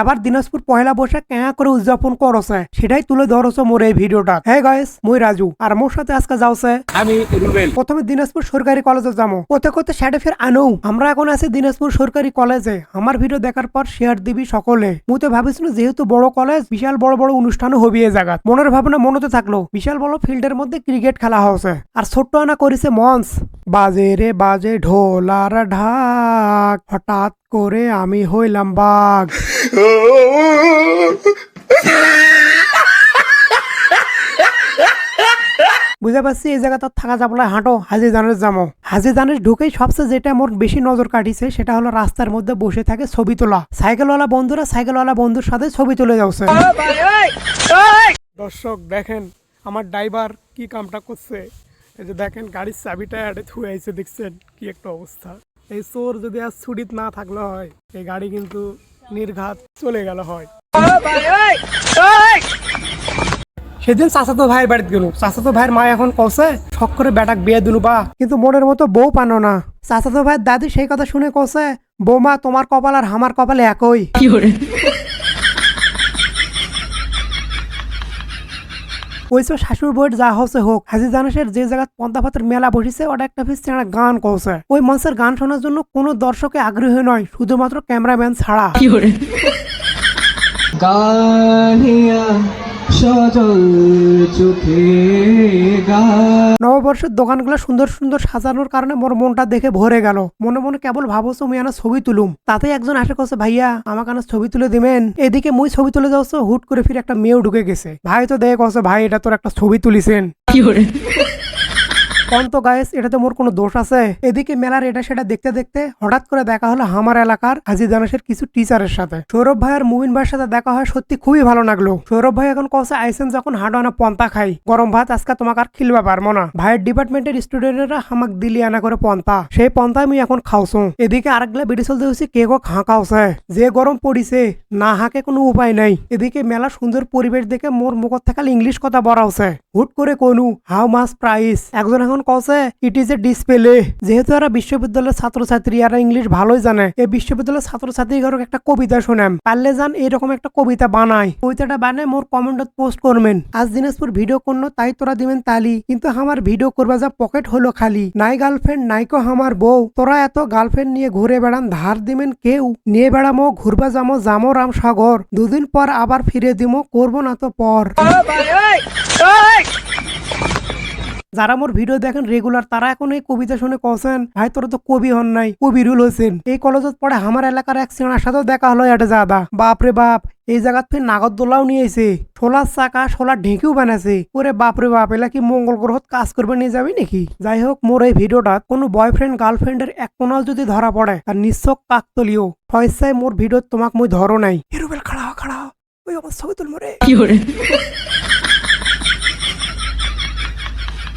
এবার দিনাজপুর পয়লা বৈশাখ কেয়া করে উদযাপন করছে সেটাই তুলে ধরছে মোর এই ভিডিওটা। হ্যাঁ গাইস মই রাজু আর মোর সাথে আজকে যাওছে আমি রুবেল। প্রথমে দিনাজপুর সরকারি কলেজে যাব। কোথা কোথা সেটা ফের আনো আমরা এখন আছি দিনাজপুর সরকারি কলেজে। আমার ভিডিও দেখার পর শেয়ার দিবি সকলে। মুই তো ভাবিছিল যেহেতু বড় কলেজ বিশাল বড় বড় অনুষ্ঠানও হবি এ জায়গা মনের ভাবনা মনতে থাকল বিশাল বড় ফিল্ডের মধ্যে ক্রিকেট খেলা হচ্ছে। আর ছোট্ট আনা করেছে মঞ্চ। বাজে রে বাজে ঢোল আর ঢাক হঠাৎ করে আমি হইলাম বাঘ। বুঝতে পারছি এই জায়গাটা থাকা যাব না হাঁটো হাজি জানের যাব হাজি জানের ঢুকেই সবচেয়ে যেটা মোর বেশি নজর কাটিছে সেটা হলো রাস্তার মধ্যে বসে থাকে ছবি তোলা। সাইকেলওয়ালা বন্ধুরা সাইকেলওয়ালা বন্ধুর সাথে ছবি তুলে যাচ্ছে। দর্শক দেখেন আমার ড্রাইভার কি কামটা করছে। এই যে দেখেন গাড়ির চাবিটা আড়ে থুয়ে আইছে দেখছেন কি একটা অবস্থা। এই চোর যদি আর ছুটিত না থাকলে হয় এই গাড়ি কিন্তু নির্ঘাত চলে গেল হয়। সেদিন চাচাতো ভাইয়ের বাড়িতে গেল চাচাতো ভাইয়ের মা এখন কছে শখ করে বেটাক বিয়ে দিল বা। কিন্তু মনের মতো বউ পানো না। চাচাতো ভাইয়ের দাদি সেই কথা শুনে কছে বৌমা তোমার কপাল আর হামার কপালে একই। ওইসব শাশুর বইয়ের যা হচ্ছে হোক হাজি জানাসের যে জায়গা পদ্মা পাতের মেলা বসেছে ওটা একটা ফিস চেনা গান কৌছে ওই মঞ্চের গান শোনার জন্য কোনো দর্শকে আগ্রহী নয় শুধুমাত্র ক্যামেরাম্যান ছাড়া। গানিয়া সজল চোখে গা নববর্ষের দোকানগুলো সুন্দর সুন্দর সাজানোর কারণে মোর মনটা দেখে ভরে গেল। মনে মনে কেবল ভাবছ মুই আনা ছবি তুলুম। তাতে একজন আসে কছে ভাইয়া, আমাকে আনা ছবি তুলে দিবেন? এদিকে মুই ছবি তুলে যাচ্ছ হুট করে ফিরে একটা মেয়েও ঢুকে গেছে। ভাই তো দেখে কছে ভাই, এটা তোর একটা ছবি তুলিছেন। কোন তো গায়েস এটাতে মোর কোনো দোষ আছে। এদিকে মেলার এটা সেটা দেখতে দেখতে হঠাৎ করে দেখা হলো আমার এলাকার হাজি দানেশের কিছু টিচারের সাথে। সৌরভ ভাই আর মুমিন ভাইয়ের সাথে দেখা হয় সত্যি খুবই ভালো লাগল। সৌরভ ভাই এখন কসে আইসেন যখন হাঁটো আনা পন্তা খাই। গরম ভাত আজকে তোমাকে আর খিলবা পারব না। ভাইয়ের ডিপার্টমেন্টের স্টুডেন্টরা হামাক দিলি আনা করে পন্তা। সেই পন্তা আমি এখন খাওছো এদিকে আরেকগুলা বেড়ে চলতে হচ্ছে কে কো খাঁ খাওছে যে গরম পড়িছে, না হাঁকে কোনো উপায় নাই। এদিকে মেলা সুন্দর পরিবেশ দেখে মোর মুখত থাকাল ইংলিশ কথা হচ্ছে হুট করে কোনু হাউ মাস প্রাইস একজন এখন কছে ইট ইজ এ ডিসপ্লে যেহেতু এরা বিশ্ববিদ্যালয়ের ছাত্রছাত্রী, এরা ইংলিশ ভালোই জানে। এই বিশ্ববিদ্যালয়ের ছাত্রছাত্রীগুলোর একটা কবিতা শুনাম পারলে যান এরকম একটা কবিতা বানাই। কবিতাটা বানায় মোর কমেন্টত পোস্ট করবেন। আজ দিনাজপুর ভিডিও করল, তাই তোরা দিবেন তালি। কিন্তু আমার ভিডিও করবা যা পকেট হলো খালি। নাই গার্লফ্রেন্ড নাইকো আমার বউ। তোরা এত গার্লফ্রেন্ড নিয়ে ঘুরে বেড়ান, ধার দিবেন কেউ? নিয়ে বেড়ামো, ঘুরবা যামো যামো রাম সাগর দুদিন পর আবার ফিরে দিমো, করব না তো পর। যারা মোর ভিডিও দেখেন রেগুলার তারা এখন এই কবিতা শুনে কছেন ভাই, তোরা তো কবি হন নাই কবিরুল হোসেন এই কলেজত পড়ে আমার এলাকার এক সিনার সাথেও দেখা হলো এটা জাদা বাপ রে বাপ, এই জায়গাত ফের নাগরদোলাও নিয়েছে সোলার চাকা সোলার ঢেঁকিও বানাইছে। ওরে বাপ রে বাপ, এলা কি মঙ্গল গ্রহত কাজ করবে নিয়ে যাবি নাকি? যাই হোক, মোর এই ভিডিওটা কোনো বয়ফ্রেন্ড গার্লফ্রেন্ডের এক কোনাও যদি ধরা পড়ে আর নিশ্চক কাকতলিও ফয়সায় মোর ভিডিও তোমাক মই ধরো নাই। হিরুবেল খাড়া খাড়া। ওই আমার ছবি তুল মোরে